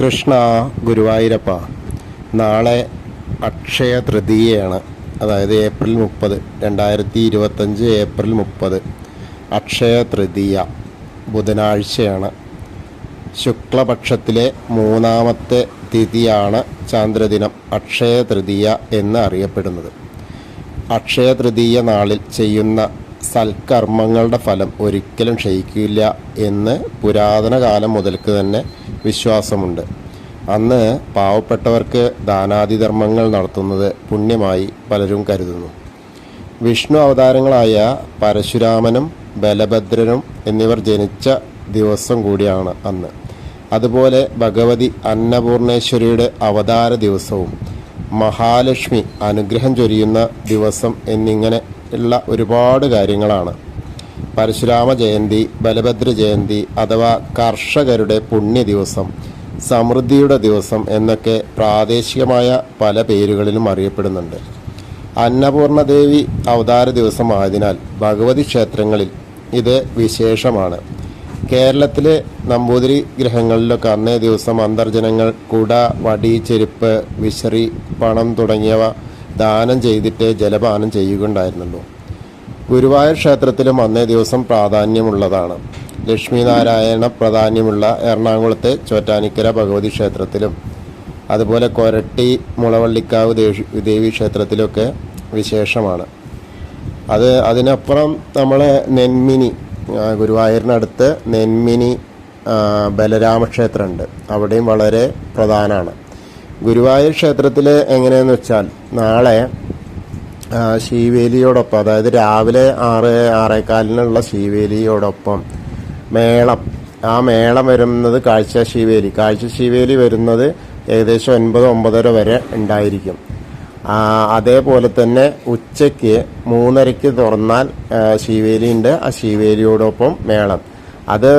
കൃഷ്ണ ഗുരുവായൂരപ്പ. നാളെ അക്ഷയ തൃതീയയാണ്. അതായത് ഏപ്രിൽ മുപ്പത് രണ്ടായിരത്തി ഇരുപത്തഞ്ച് ഏപ്രിൽ മുപ്പത്. അക്ഷയ തൃതീയ ബുധനാഴ്ചയാണ്. ശുക്ലപക്ഷത്തിലെ മൂന്നാമത്തെ തിഥിയാണ് ചാന്ദ്രദിനം അക്ഷയ തൃതീയ എന്ന് അറിയപ്പെടുന്നത്. അക്ഷയ തൃതീയ നാളിൽ ചെയ്യുന്ന സൽക്കർമ്മങ്ങളുടെ ഫലം ഒരിക്കലും ക്ഷയിക്കില്ല എന്ന് പുരാതന കാലം മുതൽക്ക് തന്നെ വിശ്വാസമുണ്ട്. അന്ന് പാവപ്പെട്ടവർക്ക് ദാനാദിധർമ്മങ്ങൾ നടത്തുന്നത് പുണ്യമായി പലരും കരുതുന്നു. വിഷ്ണു അവതാരങ്ങളായ പരശുരാമനും ബലഭദ്രനും എന്നിവർ ജനിച്ച ദിവസം കൂടിയാണ് അന്ന്. അതുപോലെ ഭഗവതി അന്നപൂർണേശ്വരിയുടെ അവതാര ദിവസവും മഹാലക്ഷ്മി അനുഗ്രഹം ചൊരിയുന്ന ദിവസം എന്നിങ്ങനെ ഉള്ള ഒരുപാട് കാര്യങ്ങളാണ്. പരശുരാമ ജയന്തി ബലഭദ്ര ജയന്തി അഥവാ കർഷകരുടെ പുണ്യ ദിവസം സമൃദ്ധിയുടെ ദിവസം എന്നൊക്കെ പ്രാദേശികമായ പല പേരുകളിലും അറിയപ്പെടുന്നുണ്ട്. അന്നപൂർണദേവി അവതാര ദിവസമായതിനാൽ ഭഗവതി ക്ഷേത്രങ്ങളിൽ ഇത് വിശേഷമാണ്. കേരളത്തിലെ നമ്പൂതിരി ഗ്രഹങ്ങളിലൊക്കെ അന്നേ ദിവസം അന്തർജനങ്ങൾ കുട വടി ചെരുപ്പ് വിശറി പണം തുടങ്ങിയവ ദാനം ചെയ്തിട്ട് ജലപാനം ചെയ്യുകയുണ്ടായിരുന്നുള്ളൂ. ഗുരുവായൂർ ക്ഷേത്രത്തിലും അന്നേ ദിവസം പ്രാധാന്യമുള്ളതാണ്. ലക്ഷ്മീനാരായണ പ്രാധാന്യമുള്ള എറണാകുളത്തെ ചോറ്റാനിക്കര ഭഗവതി ക്ഷേത്രത്തിലും അതുപോലെ കൊരട്ടി മുളവള്ളിക്കാവ് ദേവി ക്ഷേത്രത്തിലൊക്കെ വിശേഷമാണ്. അത് അതിനപ്പുറം നമ്മളെ നെന്മിനി ഗുരുവായൂരിനടുത്ത് നെന്മിനി ബലരാമക്ഷേത്രമുണ്ട്. അവിടെയും വളരെ പ്രധാനമാണ്. ഗുരുവായൂർ ക്ഷേത്രത്തിൽ എങ്ങനെയെന്ന് വെച്ചാൽ നാളെ ശ്രീവേലിയോടൊപ്പം അതായത് രാവിലെ ആറ് ആറേക്കാലിനുള്ള ശീവേലിയോടൊപ്പം മേളം ആ മേളം വരുന്നത് കാഴ്ച ശീവേലി. കാഴ്ച ശീവേലി വരുന്നത് ഏകദേശം ഒൻപത് ഒമ്പതര വരെ ഉണ്ടായിരിക്കും. അതേപോലെ തന്നെ ഉച്ചയ്ക്ക് മൂന്നരയ്ക്ക് തുറന്നാൽ ശിവേലിയുണ്ട് ആ ശിവേലിയോടൊപ്പം മേളം. അത്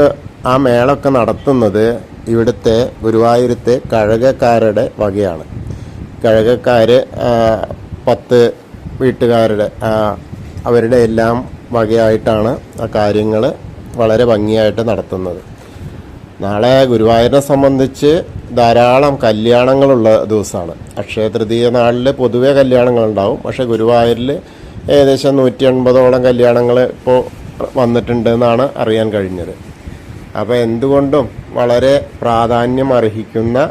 ആ മേളമൊക്കെ നടത്തുന്നത് ഇവിടുത്തെ ഗുരുവായൂരത്തെ കഴകക്കാരുടെ വകയാണ്. കഴകക്കാർ പത്ത് വീട്ടുകാരുടെ അവരുടെ എല്ലാം വകയായിട്ടാണ് ആ കാര്യങ്ങൾ വളരെ ഭംഗിയായിട്ട് നടത്തുന്നത്. നാളെ ഗുരുവായൂരിനെ സംബന്ധിച്ച് ധാരാളം കല്യാണങ്ങളുള്ള ദിവസമാണ്. അക്ഷയ തൃതീയ നാളിൽ പൊതുവേ കല്യാണങ്ങളുണ്ടാവും. പക്ഷെ ഗുരുവായൂരിൽ ഏകദേശം നൂറ്റി എൺപതോളം കല്യാണങ്ങൾ ഇപ്പോൾ വന്നിട്ടുണ്ട് എന്നാണ് അറിയാൻ കഴിഞ്ഞത്. അപ്പോൾ എന്തുകൊണ്ടും വളരെ പ്രാധാന്യം അർഹിക്കുന്ന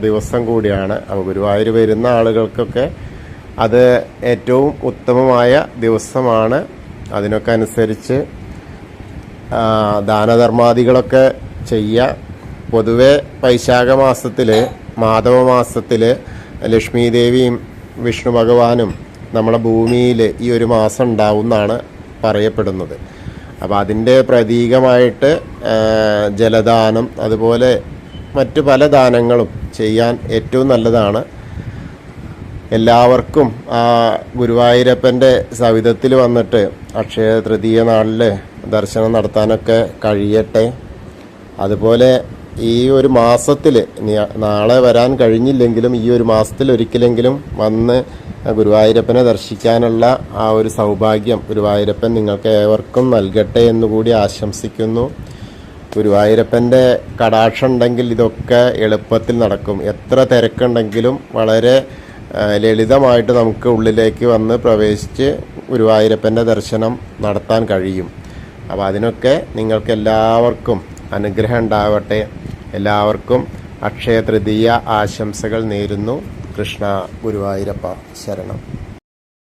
ദിവസം കൂടിയാണ്. അപ്പോൾ ഗുരുവായൂർ വരുന്ന ആളുകൾക്കൊക്കെ അത് ഏറ്റവും ഉത്തമമായ ദിവസമാണ്. അതിനൊക്കെ അനുസരിച്ച് ദാനധർമാദികളൊക്കെ ചെയ്യുക. പൊതുവെ വൈശാഖ മാസത്തിൽ മാധവ മാസത്തിൽ ലക്ഷ്മി ദേവിയും വിഷ്ണു ഭഗവാനും നമ്മളെ ഭൂമിയിൽ ഈ ഒരു മാസം ഉണ്ടാവും എന്നാണ് പറയപ്പെടുന്നത്. അപ്പോൾ അതിന്റെ പ്രതീകമായിട്ട് ജലദാനം അതുപോലെ മറ്റു പല ദാനങ്ങളും ചെയ്യാൻ ഏറ്റവും നല്ലതാണ്. എല്ലാവർക്കും ആ ഗുരുവായൂരപ്പന്റെ സവിധത്തിൽ വന്നിട്ട് അക്ഷയ തൃതീയ നാളിൽ ദർശനം നടത്താനൊക്കെ കഴിയട്ടെ. അതുപോലെ ഈ ഒരു മാസത്തിൽ നാളെ വരാൻ കഴിഞ്ഞില്ലെങ്കിലും ഈ ഒരു മാസത്തിൽ ഒരിക്കലെങ്കിലും വന്ന് ഗുരുവായൂരപ്പനെ ദർശിക്കാനുള്ള ആ ഒരു സൗഭാഗ്യം ഗുരുവായൂരപ്പൻ നിങ്ങൾക്ക് ഏവർക്കും നൽകട്ടെ എന്നുകൂടി ആശംസിക്കുന്നു. ഗുരുവായൂരപ്പന്റെ കടാക്ഷം ഉണ്ടെങ്കിൽ ഇതൊക്കെ എളുപ്പത്തിൽ നടക്കും. എത്ര തിരക്കുണ്ടെങ്കിലും വളരെ ലളിതമായിട്ട് നമുക്ക് ഉള്ളിലേക്ക് വന്ന് പ്രവേശിച്ച് ഗുരുവായൂരപ്പന്റെ ദർശനം നടത്താൻ കഴിയും. അപ്പോൾ അതിനൊക്കെ നിങ്ങൾക്ക് എല്ലാവർക്കും അനുഗ്രഹം ഉണ്ടാവട്ടെ. എല്ലാവർക്കും അക്ഷയ തൃതീയ ആശംസകൾ നേരുന്നു. കൃഷ്ണ ഗുരുവായൂരപ്പ ശരണം.